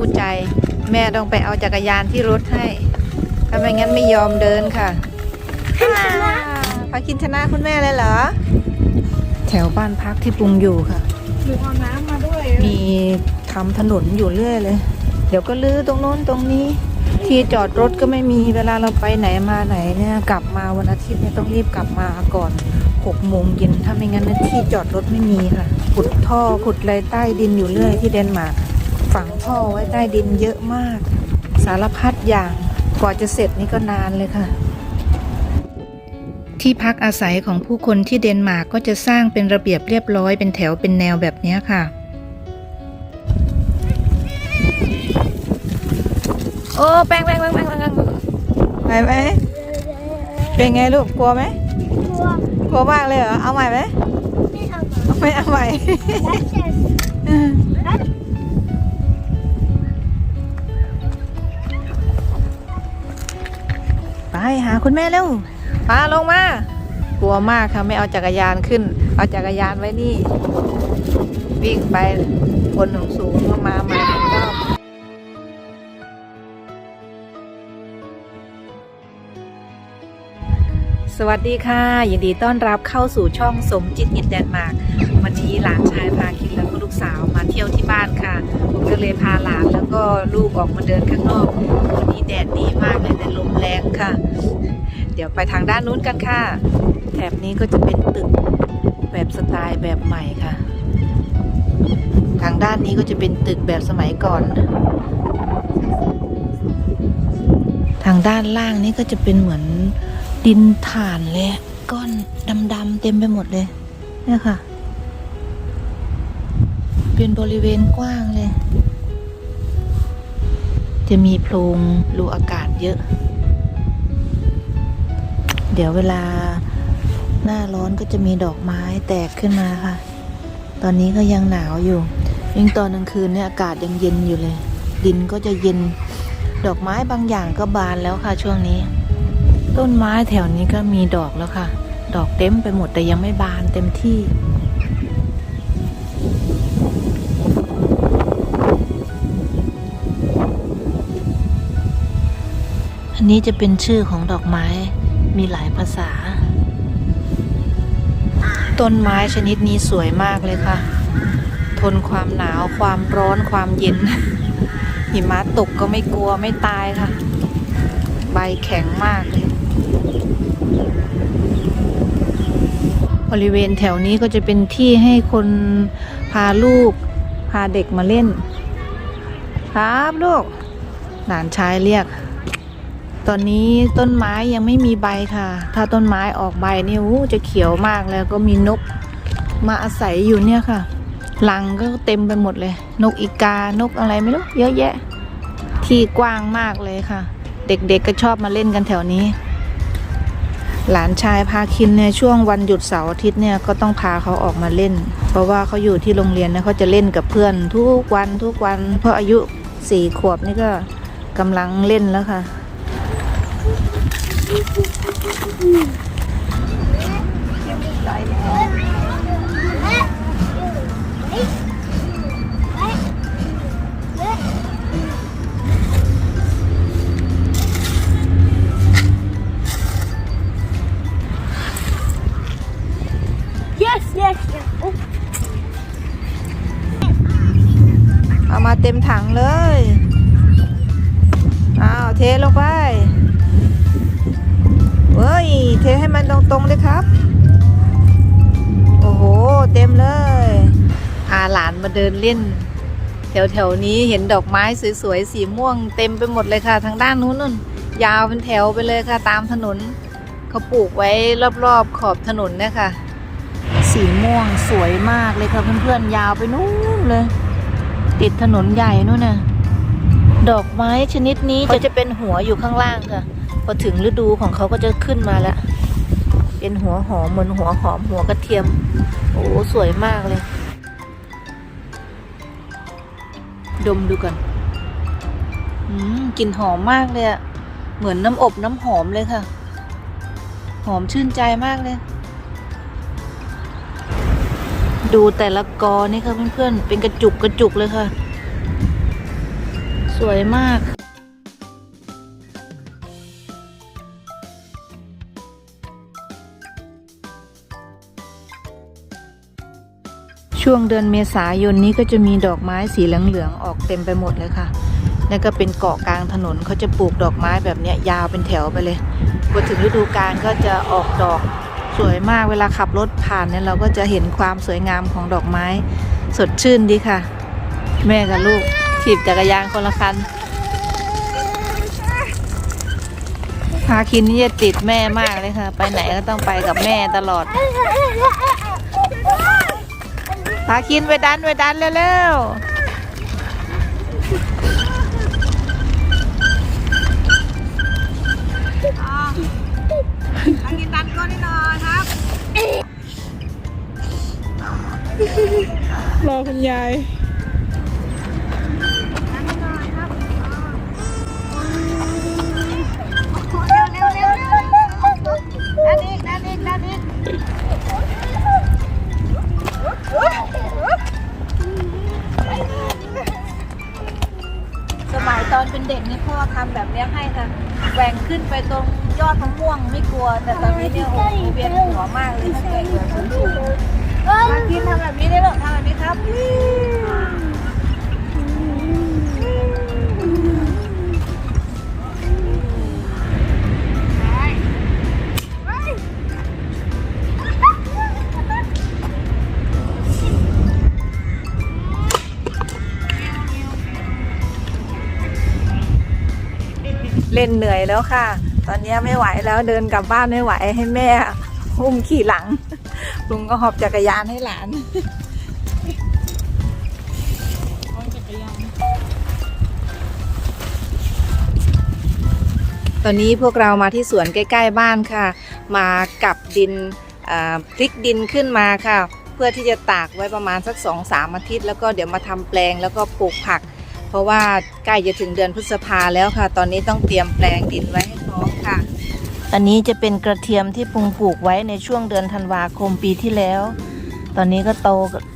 จักรยานคู่ใจ แม่ต้องไปเอาจักรยานที่รถให้ถ้าไม่งั้นไม่ยอมเดินค่ะพาคินชนะคุณแม่เลยเหรอ แถวบ้านพักที่ปรุงอยู่ค่ะหนูเอาน้ำมาด้วย มีทำถนนอยู่เรื่อยเลย เดี๋ยวก็ลื้อตรงโน้นตรงนี้ ที่จอดรถก็ไม่มีเวลาเราไปไหนมาไหนเนี่ย กลับมาวันอาทิตย์เนี่ยต้องรีบกลับมาก่อนหกโมงเย็นถ้าไม่งั้นเนี่ยที่จอดรถไม่มีค่ะ ขุดท่อขุดอะไรใต้ดินอยู่เรื่อยที่เดนมาร์ก ฝังท่อไว้ใต้ดินเยอะมาก สารพัดอย่างกว่าจะเสร็จนี่ก็นานเลยค่ะ ที่พักอาศัยของผู้คนที่เดนมาร์กก็จะสร้างเป็นระเบียบเรียบร้อยเป็นแถวเป็นแนวแบบเนี้ยค่ะ โอ้แป้งแป้งแป้งแป้งแป้งแป้งไปไหมเป็นไงลูกกลัวไหมกลัวกลัวมากเลยเหรอเอาใหม่ไหมไม่เอามาไม่เอาใหม่ หาคุณแม่เร็วปาลงมากลัวมากค่ะไม่เอาจักรยานขึ้น เอาจักรยานไว้นี่ วิ่งไปบนสูงๆมาใหม่รอบสวัสดีค่ะ ยินดีต้อนรับเข้าสู่ช่องสมจิตอินแดนมาร์กวันนี้หลานชายพาคินแล้วก็ลูกสาวมาเที่ยวที่บ้านค่ะผมก็เลยพาหลานแล้วก็ลูกออกมาเดินข้างนอก แดดดีมากเลยแต่ลมแรงค่ะ เดี๋ยวไปทางด้านนู้นกันค่ะ แถบนี้ก็จะเป็นตึกแบบสไตล์แบบใหม่ค่ะ ทางด้านนี้ก็จะเป็นตึกแบบสมัยก่อน ทางด้านล่างนี่ก็จะเป็นเหมือนดินถ่านเลยอะก้อนดำๆเต็มไปหมดเลยเนี่ยค่ะ เป็นบริเวณกว้างเลย จะมีโพรงรูอากาศเยอะ เดี๋ยวเวลาหน้าร้อนก็จะมีดอกไม้แตกขึ้นมาค่ะ ตอนนี้ก็ยังหนาวอยู่ ยิ่งตอนกลางคืนเนี่ยอากาศยังเย็นอยู่เลย ดินก็จะเย็น ดอกไม้บางอย่างก็บานแล้วค่ะช่วงนี้ ต้นไม้แถวนี้ก็มีดอกแล้วค่ะ ดอกเต็มไปหมดแต่ยังไม่บานเต็มที่ อันนี้จะเป็นชื่อของดอกไม้มีหลายภาษา ต้นไม้ชนิดนี้สวยมากเลยค่ะ ทนความหนาวความร้อนความเย็น หิมะตกก็ไม่กลัวไม่ตายค่ะ ใบแข็งมากเลยบริเวณแถวนี้ก็จะเป็นที่ให้คนพาลูก พาเด็กมาเล่น ครับลูกหลานชายเรียก ตอนนี้ต้นไม้ยังไม่มีใบค่ะ ถ้าต้นไม้ออกใบนี่อู้จะเขียวมากแล้วก็มีนกมาอาศัยอยู่เนี่ยค่ะลังก็เต็มไปหมดเลย นกอีกานกอะไรไม่รู้เยอะแยะ ที่กว้างมากเลยค่ะ เด็กๆก็ชอบมาเล่นกันแถวนี้ หลานชายพาคินเนี่ยช่วงวันหยุดเสาร์อาทิตย์เนี่ยก็ต้องพาเขาออกมาเล่น เพราะว่าเขาอยู่ที่โรงเรียนนี่ยเขาจะเล่นกับเพื่อนทุกวันทุกวันเพราะอายุสี่ขวบนี่ก็กำลังเล่นแล้วค่ะ yes yes yes โอ้เอามาเต็มถังเลย อ้าว เทลงไป เฮ้ย เทให้มันตรงๆเลยครับ โอ้โห เต็มเลยพาหลานมาเดินเล่น แถวๆนี้เห็นดอกไม้สวยๆสีม่วงเต็มไปหมดเลยค่ะ ทางด้านนู้นนู่นยาวเป็นแถวไปเลยค่ะ ตามถนนเขาปลูกไว้รอบๆขอบถนนนี่ยค่ะสีม่วงสวยมากเลยค่ะเพื่อนๆยาวไปนู่นเลย ติดถนนใหญ่นู่นน่ะดอกไม้ชนิดนี้จะจะเป็นหัวอยู่ข้างล่างค่ะ พอถึงฤดูของเขาก็จะขึ้นมาแล้ว เป็นหัวหอมเหมือนหัวหอมหัวกระเทียม โอ้สวยมากเลย ดมดูก่อนอืมกลิ่นหอมมากเลยอะเหมือนน้ำอบน้ำหอมเลยค่ะ หอมชื่นใจมากเลย ดูแต่ละกอนี่ค่ะเพื่อนๆ เป็นกระจุกกระจุกเลยค่ะ สวยมาก ช่วงเดือนเมษายนนี้ก็จะมีดอกไม้สีเหลืองๆออกเต็มไปหมดเลยค่ะแล้วก็เป็นเกาะกลางถนนเขาจะปลูกดอกไม้แบบนี้ยยาวเป็นแถวไปเลยพอถึงฤดูกาลก็จะออกดอกสวยมากเวลาขับรถผ่านเนี่ยเราก็จะเห็นความสวยงามของดอกไม้ สดชื่นดีค่ะ แม่กับลูกถีบจักรยานคนละคันพาคินนี่จะติดแม่มากเลยค่ะ ไปไหนก็ต้องไปกับแม่ตลอด พาคินไปดันไปดันเร็วๆพาคินดันก้นนิดหน่อยครับรอคุณยาย ลัว แต่ตอนนี้เนี่ยโอ้โหเวียนหัวมากเลยถ้าเกิดเกิดสูงสูมาคินทำแบบนี้ได้หรอทำแบบนี้ครับเล่นเหนื่อยแล้วค่ะ ตอนนี้ไม่ไหวแล้วเดินกลับบ้านไม่ไหวให้แม่อุ้มขี่หลัง ลุงก็หอบจักรยานให้หลานตอนนี้พวกเรามาที่สวนใกล้ ๆ บ้านค่ะ มากับดินพลิกดินขึ้นมาค่ะ เพื่อที่จะตากไว้ประมาณสัก2อสามอาทิตย์ แล้วก็เดี๋ยวมาทำแปลงแล้วก็ปลูกผัก เพราะว่าใกล้จะถึงเดือนพฤษภาแล้วค่ะ ตอนนี้ต้องเตรียมแปลงดินไว้ให้ อันนี้จะเป็นกระเทียมที่ปุงปลูกไว้ในช่วงเดือนธันวาคมปีที่แล้ว ตอนนี้ก็โต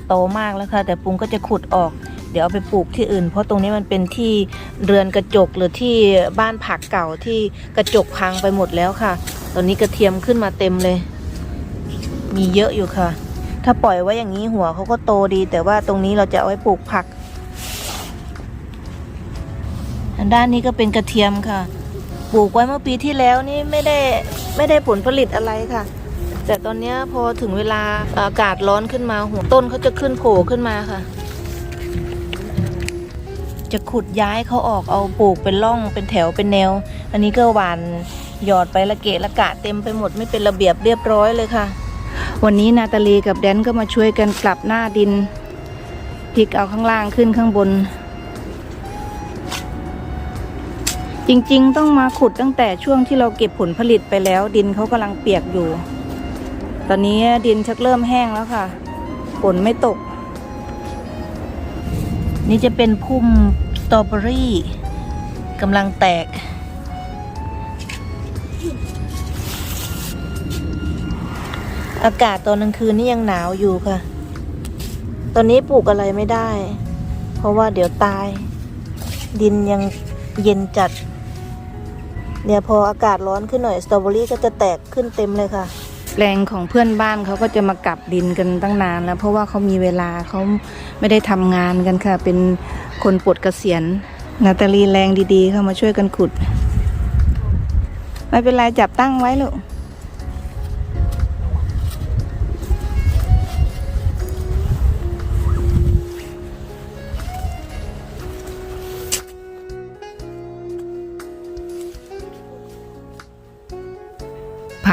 โตมากแล้วค่ะ แต่ปุงก็จะขุดออก เดี๋ยวเอาไปปลูกที่อื่น เพราะตรงนี้มันเป็นที่เรือนกระจกหรือที่บ้านผักเก่าที่กระจกพังไปหมดแล้วค่ะ ตอนนี้กระเทียมขึ้นมาเต็มเลย มีเยอะอยู่ค่ะ ถ้าปล่อยไว้อย่างนี้หัวเขาก็โตดี แต่ว่าตรงนี้เราจะเอาไว้ปลูกผักด้านนี้ก็เป็นกระเทียมค่ะ ปลูกไว้เมื่อปีที่แล้วนี่ไม่ได้ไม่ได้ผลผลิตอะไรค่ะ แต่ตอนนี้พอถึงเวลาอากาศร้อนขึ้นมาหัวต้นเขาจะขึ้นโผล่ขึ้นมาค่ะ จะขุดย้ายเขาออกเอาปลูกเป็นร่องเป็นแถวเป็นแนว อันนี้ก็หวานหยอดไปละเกะละกะเต็มไปหมดไม่เป็นระเบียบเรียบร้อยเลยค่ะ วันนี้นาตาลีกับแดนก็มาช่วยกันกลับหน้าดินพลิกเอาข้างล่างขึ้นข้างบน จริงๆ ต้องมาขุดตั้งแต่ช่วงที่เราเก็บผลผลิตไปแล้ว ดินเขากำลังเปียกอยู่ ตอนนี้ดินชักเริ่มแห้งแล้วค่ะฝนไม่ตก นี่จะเป็นพุ่มสตรอเบอรี่กำลังแตก อากาศตอนกลางคืนนี่ยังหนาวอยู่ค่ะ ตอนนี้ปลูกอะไรไม่ได้ เพราะว่าเดี๋ยวตาย ดินยังเย็นจัด เดี๋ยวพออากาศร้อนขึ้นหน่อยสตรอเบอรี่ก็จะแตกขึ้นเต็มเลยค่ะแปลงของเพื่อนบ้านเขาก็จะมากลับดินกันตั้งนานแล้ว เพราะว่าเขามีเวลาเขาไม่ได้ทำงานกันค่ะ เป็นคนปลดเกษียณนาตาลีแรงดีๆ เข้ามาช่วยกันขุด ไม่เป็นไรจับตั้งไว้ลูก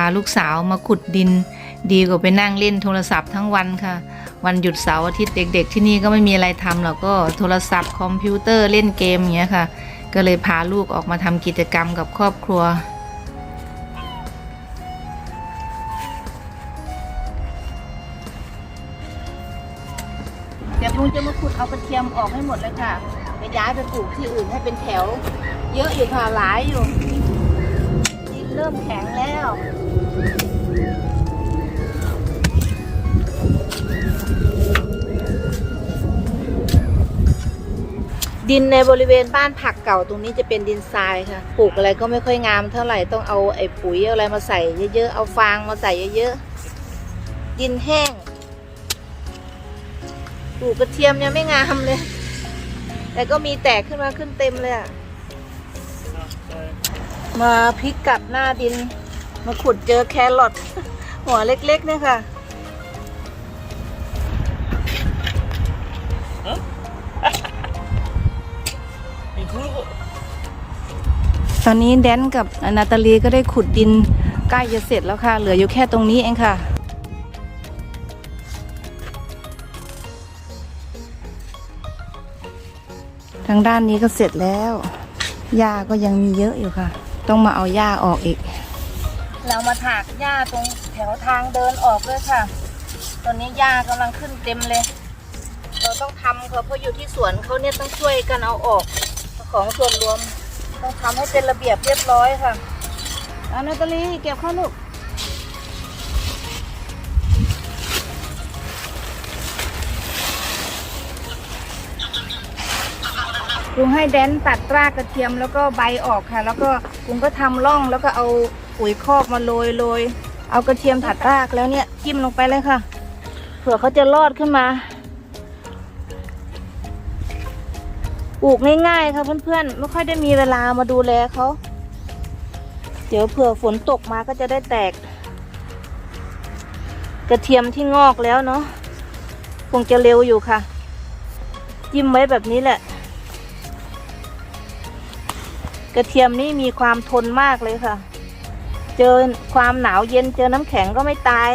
าลูกสาวมาขุดดิน ดีกว่าไปนั่งเล่นโทรศัพท์ทั้งวันค่ะ วันหยุดเสาร์อาทิตย์เด็ก ๆ ที่นี่ก็ไม่มีอะไรทำหรอกก็โทรศัพท์คอมพิวเตอร์เล่นเกมอย่างเงี้ยค่ะ ก็เลยพาลูกออกมาทำกิจกรรมกับครอบครัวเดี๋ยวลุงจะมาขุดเอากระเทียมออกให้หมดเลยค่ะไปย้ายไปปลูกที่อื่นให้เป็นแถว เยอะอยู่ค่ะหลายอยู่ดินเริ่มแข็งแล้ว ดินในบริเวณบ้านผักเก่าตรงนี้จะเป็นดินทรายค่ะ ปลูกอะไรก็ไม่ค่อยงามเท่าไหร่ต้องเอาไอ้ปุ๋ยอะไรมาใส่เยอะๆ เอาฟางมาใส่เยอะๆ ดินแห้ง ปลูกกระเทียมยังไม่งามเลย แต่ก็มีแตกขึ้นมาขึ้นเต็มเลยอะมาพลิกกลับหน้าดิน มาขุดเจอแครอทหัวเล็กๆเนี่ยค่ะตอนนี้แดนกับนาตาลีก็ได้ขุดดินใกล้จะเสร็จแล้วค่ะ เหลืออยู่แค่ตรงนี้เองค่ะ ทางด้านนี้ก็เสร็จแล้วหญ้าก็ยังมีเยอะอยู่ค่ะ ต้องมาเอาหญ้าออกอีก เรามาถากหญ้าตรงแถวทางเดินออกด้วยค่ะ ตอนนี้หญ้ากำลังขึ้นเต็มเลย เราต้องทำค่ะเพราะอยู่ที่สวนเขาเนี่ยต้องช่วยกันเอาออกของส่วนรวม ต้องทำให้เป็นระเบียบเรียบร้อยค่ะอานาตาลีเก็บข้าวลูกลุงให้แดนตัดรากกระเทียมแล้วก็ใบออกค่ะ แล้วก็ลุงก็ทำร่องแล้วก็เอา ปุ๋ยคอกมาโรยโรยเอากระเทียมตัดรากแล้วเนี่ยจิ้มลงไปเลยค่ะ เผื่อเขาจะรอดขึ้นมาปลูกง่ายๆค่ะเพื่อนๆไม่ค่อยได้มีเวลามาดูแลเขาเดี๋ยวเผื่อฝนตกมาก็จะได้แตก กระเทียมที่งอกแล้วเนาะคงจะเร็วอยู่ค่ะ จิ้มไว้แบบนี้แหละ กระเทียมนี่มีความทนมากเลยค่ะ เจอความหนาวเย็นเจอน้ำแข็งก็ไม่ตาย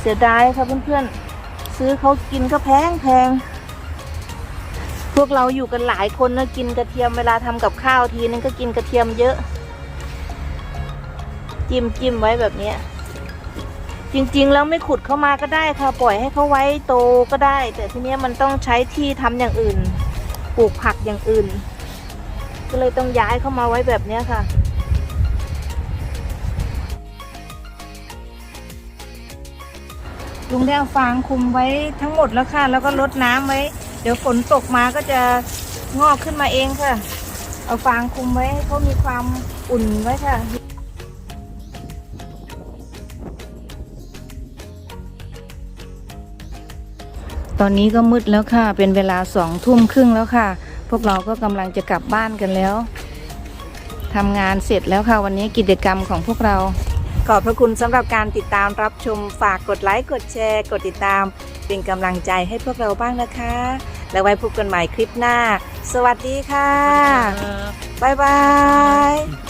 เสียดายค่ะเพื่อนๆ ซื้อเขากินก็แพงแพงพวกเราอยู่กันหลายคนนะกินกระเทียมเวลาทำกับข้าวทีนึงก็กินกระเทียมเยอะ จิ้มจิ้มไว้แบบเนี้ยจริงๆ แล้วไม่ขุดเข้ามาก็ได้ค่ะปล่อยให้เขาไว้โตก็ได้ แต่ทีเนี้ยมันต้องใช้ที่ทำอย่างอื่น ปลูกผักอย่างอื่น ก็เลยต้องย้ายเข้ามาไว้แบบเนี้ยค่ะ ลุงได้เอาฟางคุมไว้ทั้งหมดแล้วค่ะ แล้วก็ลดน้ำไว้ เดี๋ยวฝนตกมาก็จะงอกขึ้นมาเองค่ะ เอาฟางคุมไว้ให้เขามีความอุ่นไว้ค่ะตอนนี้ก็มืดแล้วค่ะ เป็นเวลาสองทุ่มครึ่งแล้วค่ะ พวกเราก็กำลังจะกลับบ้านกันแล้ว ทำงานเสร็จแล้วค่ะ วันนี้กิจกรรมของพวกเรา ขอบพระคุณสำหรับการติดตามรับชมฝากกดไลค์ กดแชร์ กดติดตาม เป็นกำลังใจให้พวกเราบ้างนะคะ แล้วไว้พบกันใหม่คลิปหน้า สวัสดีค่ะ บ๊ายบาย